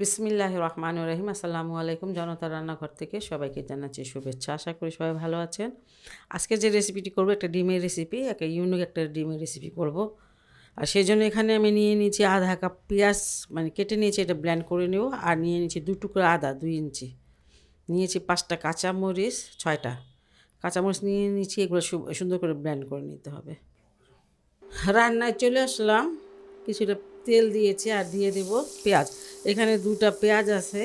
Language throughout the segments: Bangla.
বিসমিল্লাহ রহমান রহিম। আসসালামু আলাইকুম জনতা রান্নাঘর থেকে সবাইকে জানাচ্ছি শুভেচ্ছা। আশা করি সবাই ভালো আছেন। আজকে যে রেসিপিটি করব, একটা ডিমের রেসিপি একটা ইউনিক একটা ডিমের রেসিপি করব। আর সেই জন্য এখানে আমি নিয়ে নিয়েছি আধা কাপ পেঁয়াজ মানে কেটে নিয়েছি, এটা ব্ল্যান্ড করে নেব। আর নিয়ে নিয়েছি দু টুকরো আদা, দুই ইঞ্চি। নিয়েছি পাঁচটা কাঁচামরিচ, ছয়টা। কাঁচামরিচ নিয়ে নিয়েছি, এগুলো সুন্দর করে ব্ল্যান্ড করে নিতে হবে। রান্নায় চলে আসলাম। কিছুটা তেল দিয়েছি আর দিয়ে দেব পেঁয়াজ। এখানে দুটা পেঁয়াজ আছে।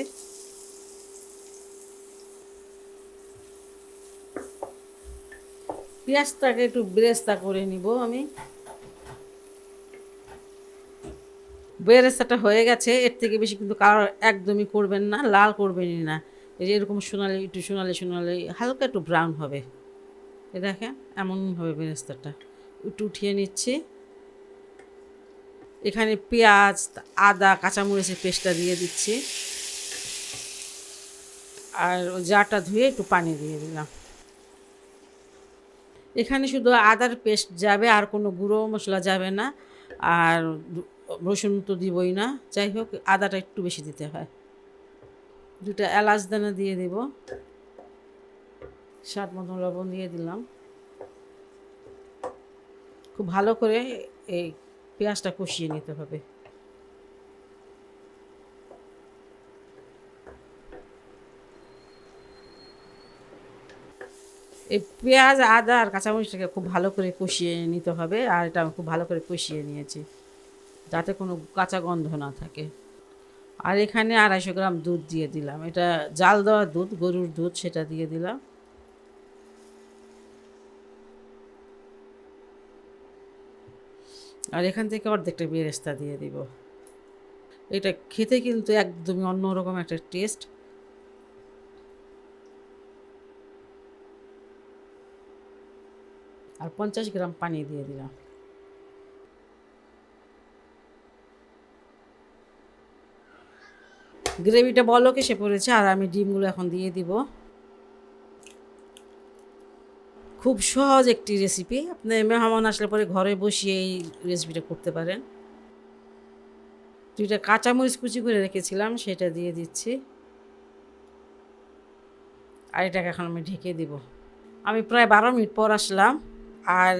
পেঁয়াজটাকে একটু বেরেস্তা করে নিব আমি। বেরেস্তাটা হয়ে গেছে, এর থেকে বেশি কিন্তু কালার একদমই করবেন না, লাল করবেনই না। এই যে এরকম সোনালি, একটু সোনালি সোনালি, হালকা একটু ব্রাউন হবে। এ দেখেন এমন হবে বেরেস্তাটা। একটু উঠিয়ে নিচ্ছি। এখানে পেঁয়াজ, আদা, কাঁচামরিচের পেস্টটা দিয়ে দিচ্ছি। আর জারটা ধুয়ে একটু পানি দিয়ে দিলাম। এখানে শুধু আদার পেস্ট যাবে, আর কোনো গুঁড়ো মশলা যাবে না। আর রসুন তো দিবই না। যাই হোক, আদাটা একটু বেশি দিতে হয়। দুটা এলাচ দানা দিয়ে দেব। স্বাদ মতন লবণ দিয়ে দিলাম। খুব ভালো করে এই পেঁয়াজটা কষিয়ে নিতে হবে। এই পেঁয়াজ, আদা আর কাঁচামরিচটাকে খুব ভালো করে কষিয়ে নিতে হবে আর এটা আমি খুব ভালো করে কষিয়ে নিয়েছি যাতে কোনো কাঁচা গন্ধ না থাকে। আর এখানে আড়াইশো গ্রাম দুধ দিয়ে দিলাম। এটা জাল দেওয়া দুধ, গরুর দুধ, সেটা দিয়ে দিলাম। আর এখান থেকে অর্ধেকটা বেরেস্তা দিয়ে দিব। এটা খেতে কিন্তু একদমই অন্যরকম একটা টেস্ট আর পঞ্চাশ গ্রাম পানি দিয়ে দিলাম। গ্রেভিটা বলক এসে পড়েছে? আর আমি ডিমগুলো এখন দিয়ে দিব। খুব সহজ একটি রেসিপি আপনি মেহমান আসলে পরে ঘরে বসিয়ে এই রেসিপিটা করতে পারেন। দুইটা কাঁচামরিচ কুচি করে রেখেছিলাম, সেটা দিয়ে দিচ্ছি। আর এটাকে এখন আমি ঢেকে দিব। আমি প্রায় বারো মিনিট পর আসলাম, আর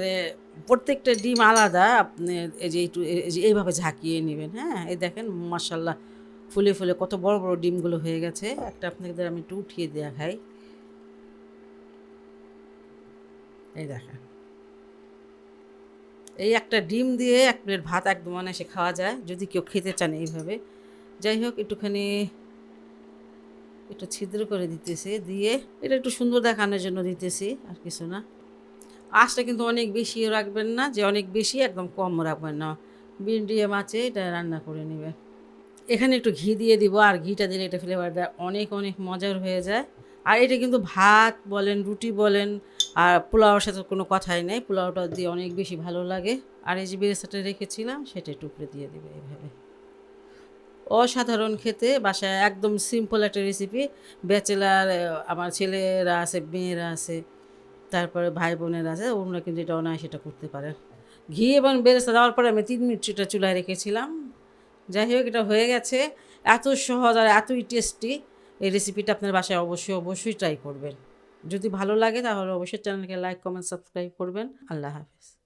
প্রত্যেকটা ডিম আলাদা, আপনি এই যে একটু এইভাবে ঝাঁকিয়ে নেবেন হ্যাঁ? এই দেখেন মাসাল্লাহ ফুলে ফুলে কত বড় বড় ডিমগুলো হয়ে গেছে। একটা আপনাদের আমি একটু উঠিয়ে দেখাই। এই দেখেন। এই একটা ডিম দিয়ে এক প্লেট ভাত একদম এসে খাওয়া যায়, যদি কেউ খেতে চান এইভাবে। যাই হোক, একটুখানি একটু ছিদ্র করে দিতেছি, দিয়ে এটা একটু সুন্দর দেখানোর জন্য দিতেছি, আর কিছু না। আঁচটা কিন্তু অনেক বেশি রাখবেন না, যে অনেক বেশি একদম কম রাখবেন না। মিডিয়াম আছে এটা রান্না করে নেবেন। এখানে একটু ঘি দিয়ে দিব, আর ঘিটা দিলে এটা ফ্লেভারটা অনেক অনেক মজার হয়ে যায়। আর এটা কিন্তু ভাত বলেন, রুটি বলেন, আর পোলাওর সাথে কোনো কথাই নেই। পোলাওটা দিয়ে অনেক বেশি ভালো লাগে। আর এই যে বেরেস্তাটা রেখেছিলাম, সেটা টুকরে দিয়ে দেবে এইভাবে। অসাধারণ খেতে, বাসায় একদম সিম্পল একটা রেসিপি ব্যাচেলার আমার ছেলেরা আছে, মেয়েরা আছে, তারপরে ভাই বোনেরা আছে ওরা কিন্তু এটা অনায় সেটা করতে পারে। ঘি এবং বেরেস্তা দেওয়ার পরে আমি তিন মিনিট সেটা চুলায় রেখেছিলাম। যাই হোক, এটা হয়ে গেছে। এত সহজ আর এতই টেস্টি এই রেসিপিটা আপনার বাসায় অবশ্যই অবশ্যই ট্রাই করবেন। যদি ভালো লাগে তাহলে অবশ্যই চ্যানেলকে লাইক কমেন্ট সাবস্ক্রাইব করবেন। আল্লাহ হাফিজ।